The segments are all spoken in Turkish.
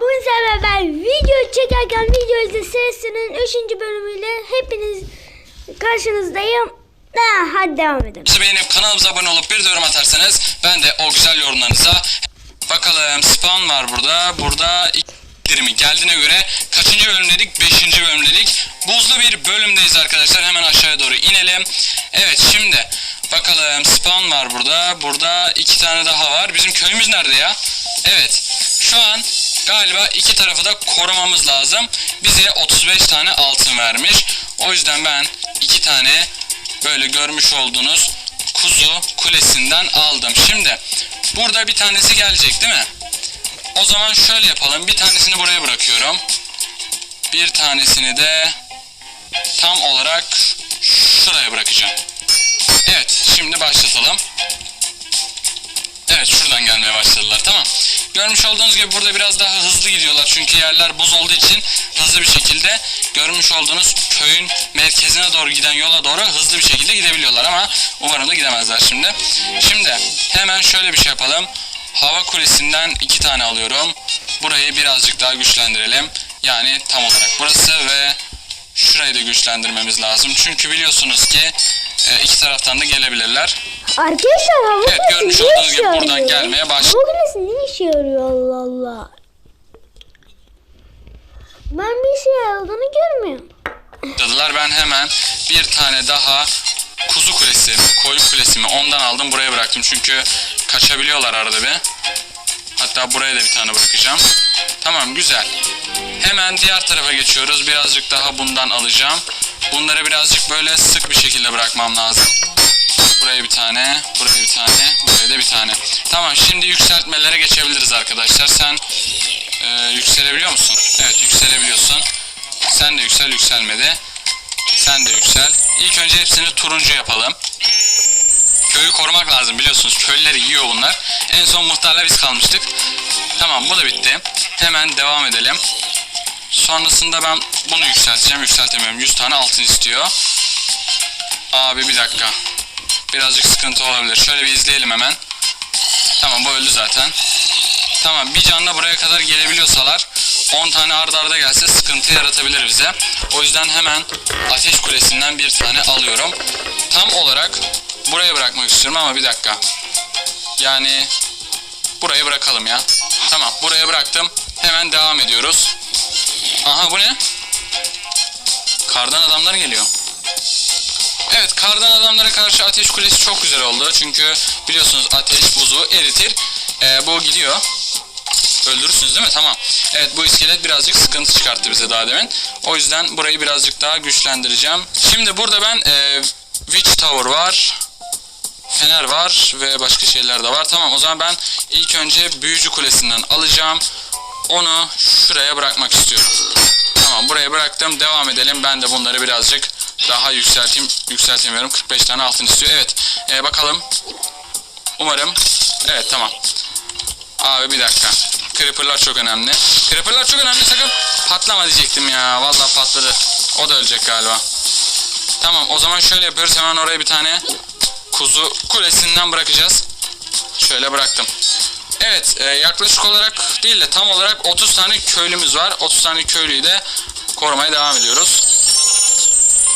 bugün sizlerle ben video çekerken video izle serisinin 3. bölümüyle hepiniz karşınızdayım. Ha, hadi devam edelim. Bizi beğenip kanalımıza abone olup bir yorum atarsanız ben de o güzel yorumlarınıza bakalım spawn var burada. Burada mi geldiğine göre kaçıncı bölümdedik? Beşinci bölümdedik. Buzlu bir bölümdeyiz arkadaşlar. Hemen aşağıya doğru inelim. Evet şimdi bakalım spawn var burada. Burada iki tane daha var. Bizim köyümüz nerede ya? Evet. Şu an galiba iki tarafı da korumamız lazım. Bize 35 tane altın vermiş. O yüzden ben iki tane böyle görmüş olduğunuz kuzu kulesinden aldım. Şimdi burada bir tanesi gelecek değil mi? O zaman şöyle yapalım. Bir tanesini buraya bırakıyorum. Bir tanesini de tam olarak şuraya bırakacağım. Evet, şimdi başlatalım. Evet, şuradan gelmeye başladılar. Tamam. Görmüş olduğunuz gibi burada biraz daha hızlı gidiyorlar. Çünkü yerler buz olduğu için hızlı bir şekilde görmüş olduğunuz köyün merkezine doğru giden yola doğru hızlı bir şekilde gidebiliyorlar ama umarım da gidemezler şimdi. Şimdi hemen şöyle bir şey yapalım. Hava kulesinden iki tane alıyorum. Burayı birazcık daha güçlendirelim. Yani tam olarak burası ve şurayı da güçlendirmemiz lazım. Çünkü biliyorsunuz ki e, iki taraftan da gelebilirler. Arkadaşlar hava Evet, görmüş olduğunuz gibi buradan yarıyor? gelmeye başladı. Hava kulesi ne işe yarıyor Allah Allah. Ben bir şey yaradığını görmüyorum. Dadılar ben hemen bir tane daha kuzu kulesi, koyun kulesi mi ondan aldım buraya bıraktım çünkü kaçabiliyorlar arada bir. Hatta buraya da bir tane bırakacağım. Tamam güzel. Hemen diğer tarafa geçiyoruz. Birazcık daha bundan alacağım. Bunları birazcık böyle sık bir şekilde bırakmam lazım. Buraya bir tane, buraya bir tane, buraya da bir tane. Tamam şimdi yükseltmelere geçebiliriz arkadaşlar. Sen e, yükselebiliyor musun? Evet yükselebiliyorsun. Sen de yüksel yükselmedi. Sen de yüksel. İlk önce hepsini turuncu yapalım. Köyü korumak lazım biliyorsunuz. Köylüleri yiyor bunlar. En son muhtarla biz kalmıştık. Tamam bu da bitti. Hemen devam edelim. Sonrasında ben bunu yükselteceğim. Yükseltemiyorum. 100 tane altın istiyor. Abi bir dakika. Birazcık sıkıntı olabilir. Şöyle bir izleyelim hemen. Tamam bu öldü zaten. Tamam bir canla buraya kadar gelebiliyorsalar 10 tane arda arda gelse sıkıntı yaratabilir bize. O yüzden hemen ateş kulesinden bir tane alıyorum. Tam olarak buraya bırakmak istiyorum ama bir dakika. Yani burayı bırakalım ya. Tamam buraya bıraktım. Hemen devam ediyoruz. Aha bu ne? Kardan adamlar geliyor. Evet kardan adamlara karşı ateş kulesi çok güzel oldu. Çünkü biliyorsunuz ateş buzu eritir. Ee, bu gidiyor. Öldürürsünüz değil mi? Tamam. Evet bu iskelet birazcık sıkıntı çıkarttı bize daha demin. O yüzden burayı birazcık daha güçlendireceğim. Şimdi burada ben e, Witch Tower var. Fener var ve başka şeyler de var. Tamam o zaman ben ilk önce Büyücü Kulesi'nden alacağım. Onu şuraya bırakmak istiyorum. Tamam buraya bıraktım. Devam edelim. Ben de bunları birazcık daha yükselteyim. Yükseltemiyorum. 45 tane altın istiyor. Evet. E, bakalım. Umarım. Evet tamam. Abi bir dakika. Creeper'lar çok önemli. Creeper'lar çok önemli sakın patlama diyecektim ya. Vallahi patladı. O da ölecek galiba. Tamam o zaman şöyle yapıyoruz. Hemen oraya bir tane kuzu kulesinden bırakacağız. Şöyle bıraktım. Evet e, yaklaşık olarak değil de tam olarak 30 tane köylümüz var. 30 tane köylüyü de korumaya devam ediyoruz.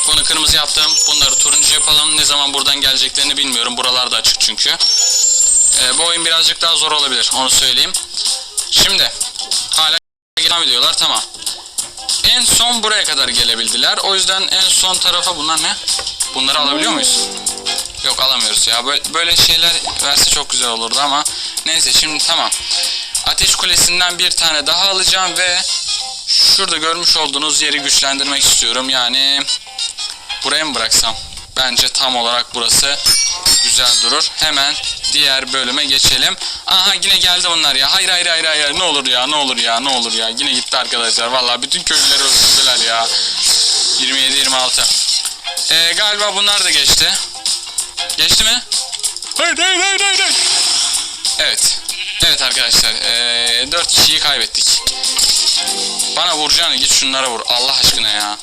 Bunu kırmızı yaptım. Bunları turuncu yapalım. Ne zaman buradan geleceklerini bilmiyorum. Buralar da açık çünkü. E, bu oyun birazcık daha zor olabilir. Onu söyleyeyim. Şimdi hala devam ediyorlar. Tamam. En son buraya kadar gelebildiler. O yüzden en son tarafa bunlar ne? Bunları alabiliyor muyuz? Yok alamıyoruz ya. Böyle, şeyler verse çok güzel olurdu ama neyse şimdi tamam. Ateş Kulesi'nden bir tane daha alacağım ve şurada görmüş olduğunuz yeri güçlendirmek istiyorum. Yani buraya mı bıraksam? Bence tam olarak burası güzel durur. Hemen diğer bölüme geçelim. Aha yine geldi onlar ya. Hayır hayır hayır hayır. Ne olur ya ne olur ya ne olur ya. Yine gitti arkadaşlar. Vallahi bütün köylüleri öldürdüler ya. 27 26. Ee, galiba bunlar da geçti. Geçti mi? Hayır hayır hayır hayır. hayır. Evet. Evet arkadaşlar. Ee, 4 kişiyi kaybettik. Bana vuracağını git şunlara vur. Allah aşkına ya.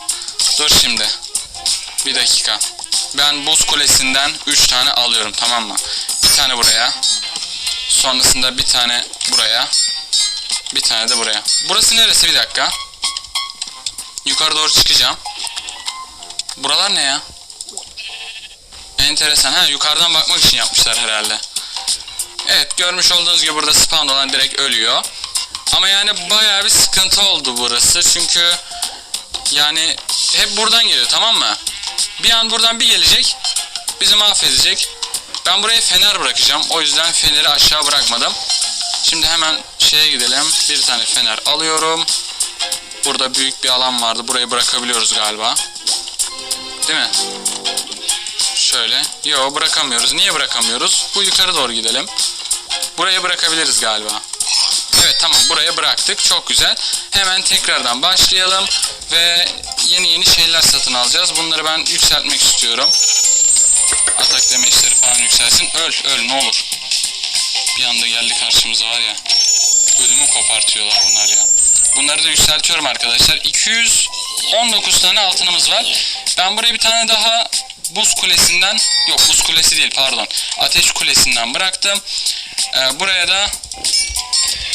Dur şimdi. Bir dakika. Ben buz kulesinden 3 tane alıyorum tamam mı? Bir tane buraya. Sonrasında bir tane buraya. Bir tane de buraya. Burası neresi bir dakika. Yukarı doğru çıkacağım. Buralar ne ya? Enteresan. Ha yukarıdan bakmak için yapmışlar herhalde. Evet görmüş olduğunuz gibi burada spawn olan direkt ölüyor. Ama yani bayağı bir sıkıntı oldu burası. Çünkü yani hep buradan geliyor tamam mı? Bir an buradan bir gelecek. Bizi mahvedecek. Ben buraya fener bırakacağım. O yüzden feneri aşağı bırakmadım. Şimdi hemen şeye gidelim. Bir tane fener alıyorum. Burada büyük bir alan vardı. Burayı bırakabiliyoruz galiba. Değil mi? Şöyle. Yo bırakamıyoruz. Niye bırakamıyoruz? Bu yukarı doğru gidelim. Buraya bırakabiliriz galiba. Evet tamam buraya bıraktık. Çok güzel. Hemen tekrardan başlayalım. Ve yeni yeni şeyler satın alacağız. Bunları ben yükseltmek istiyorum. Atak demeçleri falan yükselsin. Öl öl ne olur. Bir anda geldi karşımıza var ya. Ödümü kopartıyorlar bunlar ya. Bunları da yükseltiyorum arkadaşlar. 219 tane altınımız var. Ben buraya bir tane daha buz kulesinden yok buz kulesi değil pardon. Ateş kulesinden bıraktım. Ee, buraya da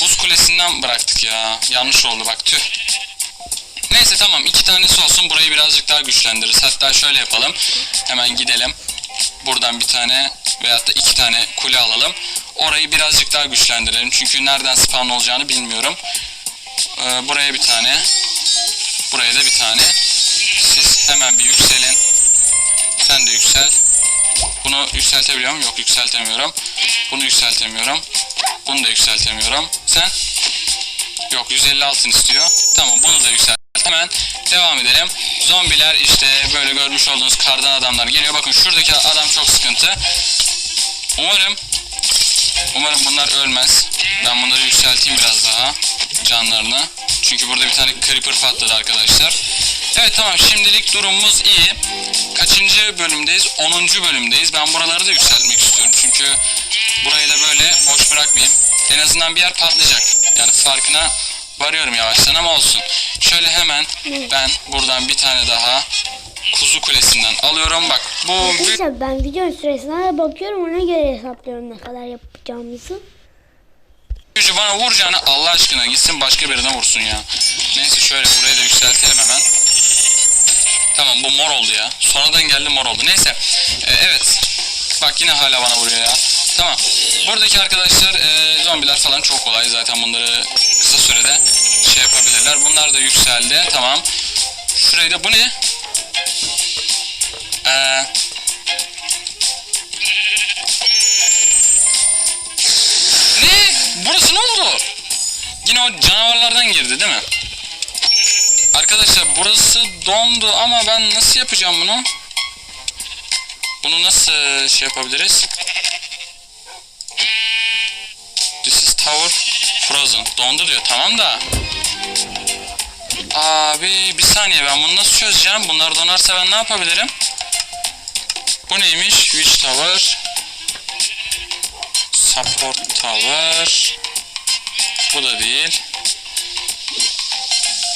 buz kulesinden bıraktık ya. Yanlış oldu bak tüh. Neyse tamam iki tanesi olsun burayı birazcık daha güçlendiririz. Hatta şöyle yapalım. Hemen gidelim. Buradan bir tane veyahut da iki tane kule alalım. Orayı birazcık daha güçlendirelim. Çünkü nereden spawn olacağını bilmiyorum. Ee, buraya bir tane. Buraya da bir tane. Siz hemen bir yükselin. Bunu yükseltebiliyor muyum? Yok yükseltemiyorum. Bunu yükseltemiyorum. Bunu da yükseltemiyorum. Sen? Yok 150 altın istiyor. Tamam bunu da yükselt. Hemen devam edelim. Zombiler işte böyle görmüş olduğunuz kardan adamlar geliyor. Bakın şuradaki adam çok sıkıntı. Umarım umarım bunlar ölmez. Ben bunları yükselteyim biraz daha canlarını. Çünkü burada bir tane creeper patladı arkadaşlar. Evet tamam şimdilik durumumuz iyi. Kaçıncı bölümdeyiz? 10. bölümdeyiz. Ben buraları da yükseltmek istiyorum. Çünkü burayı da böyle boş bırakmayayım. En azından bir yer patlayacak. Yani farkına varıyorum yavaştan ama olsun. Şöyle hemen ben buradan bir tane daha kuzu kulesinden alıyorum. Bak bu Arkadaşlar ben videonun süresine bakıyorum ona göre hesaplıyorum ne kadar yapacağımızı. gücü bana vuracağına Allah aşkına gitsin başka birine vursun ya. Neyse şöyle burayı da yükseltelim hemen. Tamam bu mor oldu ya. Sonradan geldi mor oldu. Neyse. Ee, evet. Bak yine hala bana vuruyor ya. Tamam. Buradaki arkadaşlar e, zombiler falan çok kolay. Zaten bunları kısa sürede şey yapabilirler. Bunlar da yükseldi. Tamam. Şurayı da bu ne? Ee, ne? Burası ne oldu? Yine o canavarlardan girdi değil mi? Arkadaşlar burası dondu ama ben nasıl yapacağım bunu? Bunu nasıl şey yapabiliriz? This is tower frozen. Dondu diyor tamam da. Abi bir saniye ben bunu nasıl çözeceğim? Bunlar donarsa ben ne yapabilirim? Bu neymiş? Witch tower. Support tower. Bu da değil.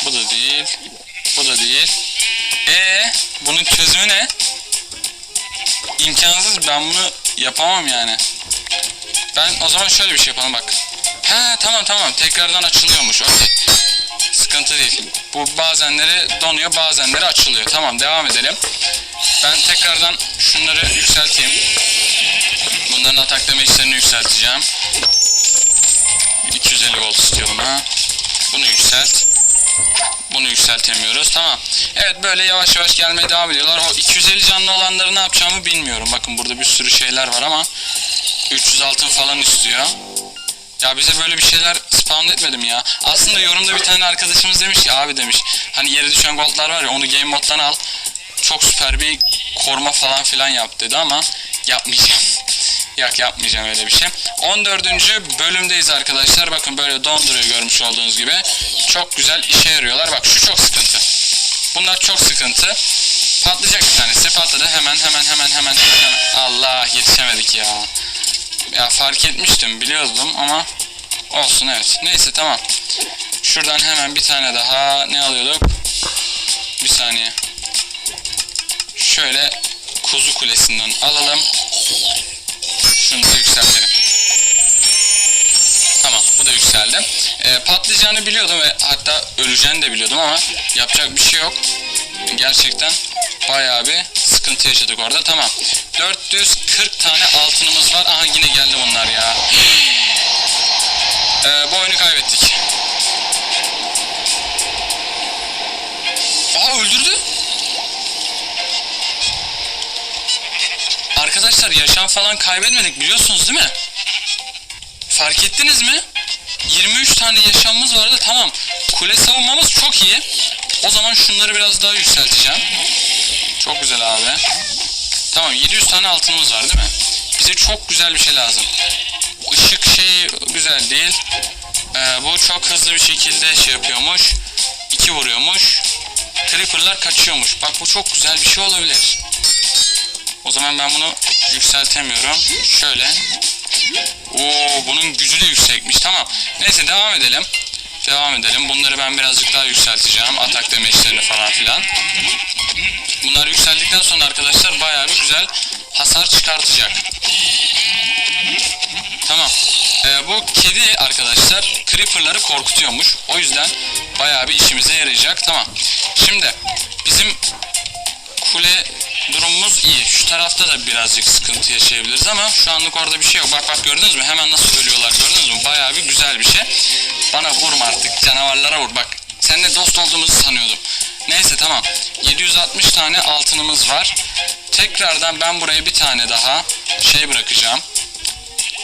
Bu da değil. Bu da değil. E bunun çözümü ne? İmkansız ben bunu yapamam yani. Ben o zaman şöyle bir şey yapalım bak. He tamam tamam tekrardan açılıyormuş okey. Sıkıntı değil. Bu bazenleri donuyor bazenleri açılıyor. Tamam devam edelim. Ben tekrardan şunları yükselteyim. Bunların atak demeçlerini yükselteceğim. 250 volt istiyor buna. Bunu yükselt. Bunu yükseltemiyoruz. Tamam. Evet böyle yavaş yavaş gelmeye devam ediyorlar. O 250 canlı olanları ne yapacağımı bilmiyorum. Bakın burada bir sürü şeyler var ama 300 altın falan istiyor. Ya bize böyle bir şeyler spawn etmedim ya. Aslında yorumda bir tane arkadaşımız demiş ki abi demiş. Hani yere düşen goldlar var ya onu game moddan al. Çok süper bir koruma falan filan yap dedi ama yapmayacağım. Yok yapmayacağım öyle bir şey. 14. bölümdeyiz arkadaşlar. Bakın böyle donduruyor görmüş olduğunuz gibi. Çok güzel işe yarıyorlar. Bak şu çok sıkıntı. Bunlar çok sıkıntı. Patlayacak bir tanesi. Patladı. Hemen hemen hemen hemen hemen. Allah yetişemedik ya. Ya fark etmiştim biliyordum ama olsun evet. Neyse tamam. Şuradan hemen bir tane daha ne alıyorduk? Bir saniye. Şöyle kuzu kulesinden alalım. Patlayacağını biliyordum ve hatta öleceğini de biliyordum ama yapacak bir şey yok. Gerçekten bayağı bir sıkıntı yaşadık orada. Tamam. 440 tane altınımız var. Aha yine geldi bunlar ya. E, bu oyunu kaybettik. Aa öldürdü. Arkadaşlar yaşam falan kaybetmedik biliyorsunuz değil mi? Fark ettiniz mi? 23 tane yaşamımız vardı tamam. Kule savunmamız çok iyi. O zaman şunları biraz daha yükselteceğim. Çok güzel abi. Tamam 700 tane altınımız var değil mi? Bize çok güzel bir şey lazım. Işık şey güzel değil. Ee, bu çok hızlı bir şekilde şey yapıyormuş. 2 vuruyormuş. Creeper'lar kaçıyormuş. Bak bu çok güzel bir şey olabilir. O zaman ben bunu yükseltemiyorum. Şöyle. Oo bunun gücü de yüksekmiş. Tamam. Neyse devam edelim. Devam edelim. Bunları ben birazcık daha yükselteceğim. Atak demeçlerini falan filan. Bunlar yükseldikten sonra arkadaşlar bayağı bir güzel hasar çıkartacak. Tamam. Ee, bu kedi arkadaşlar creeper'ları korkutuyormuş. O yüzden bayağı bir işimize yarayacak. Tamam. Şimdi bizim kule durumumuz iyi. Şu tarafta da birazcık sıkıntı yaşayabiliriz ama şu anlık orada bir şey yok. Bak bak gördünüz mü? Hemen nasıl ölüyorlar gördünüz mü? Bayağı bir güzel bir şey. Bana vurma artık. Canavarlara vur. Bak seninle dost olduğumuzu sanıyordum. Neyse tamam. 760 tane altınımız var. Tekrardan ben buraya bir tane daha şey bırakacağım.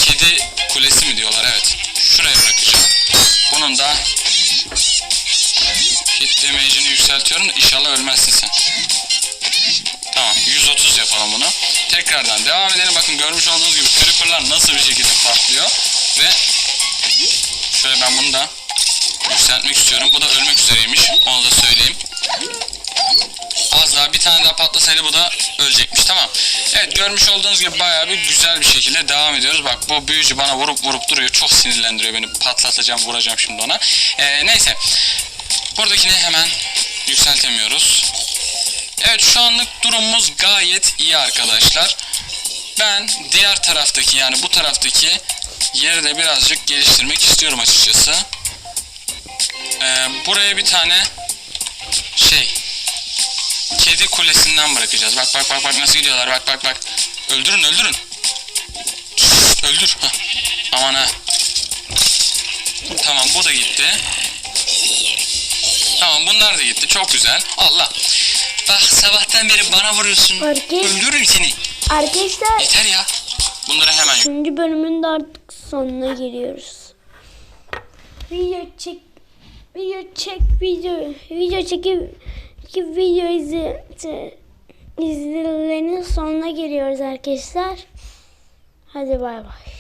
Kedi kulesi mi diyorlar? Evet. Şuraya bırakacağım. Bunun da hit damage'ini yükseltiyorum da inşallah ölmezsin sen. Tamam 130 yapalım bunu. Tekrardan devam edelim. Bakın görmüş olduğunuz gibi creeper'lar nasıl bir şekilde patlıyor. Ve şöyle ben bunu da yükseltmek istiyorum. Bu da ölmek üzereymiş. Onu da söyleyeyim. Az daha bir tane daha patlasaydı bu da ölecekmiş. Tamam. Evet görmüş olduğunuz gibi bayağı bir güzel bir şekilde devam ediyoruz. Bak bu büyücü bana vurup vurup duruyor. Çok sinirlendiriyor beni. Patlatacağım vuracağım şimdi ona. Ee, neyse. Buradakini hemen yükseltemiyoruz. Evet şu anlık durumumuz gayet iyi arkadaşlar. Ben diğer taraftaki yani bu taraftaki yeri de birazcık geliştirmek istiyorum açıkçası. Ee, buraya bir tane şey kedi kulesinden bırakacağız. Bak bak bak bak nasıl gidiyorlar. Bak bak bak. Öldürün öldürün. Öldür. Hah. Aman ha. Tamam bu da gitti. Tamam bunlar da gitti. Çok güzel. Allah. Bak sabahtan beri bana vuruyorsun. Et. Öldürürüm seni. Arkadaşlar Yeter ya. Bunları hemen 3. bölümün de artık sonuna geliyoruz. Video çek video çek video video çekip çekip video izle izlemenin sonuna geliyoruz arkadaşlar. Hadi bay bay.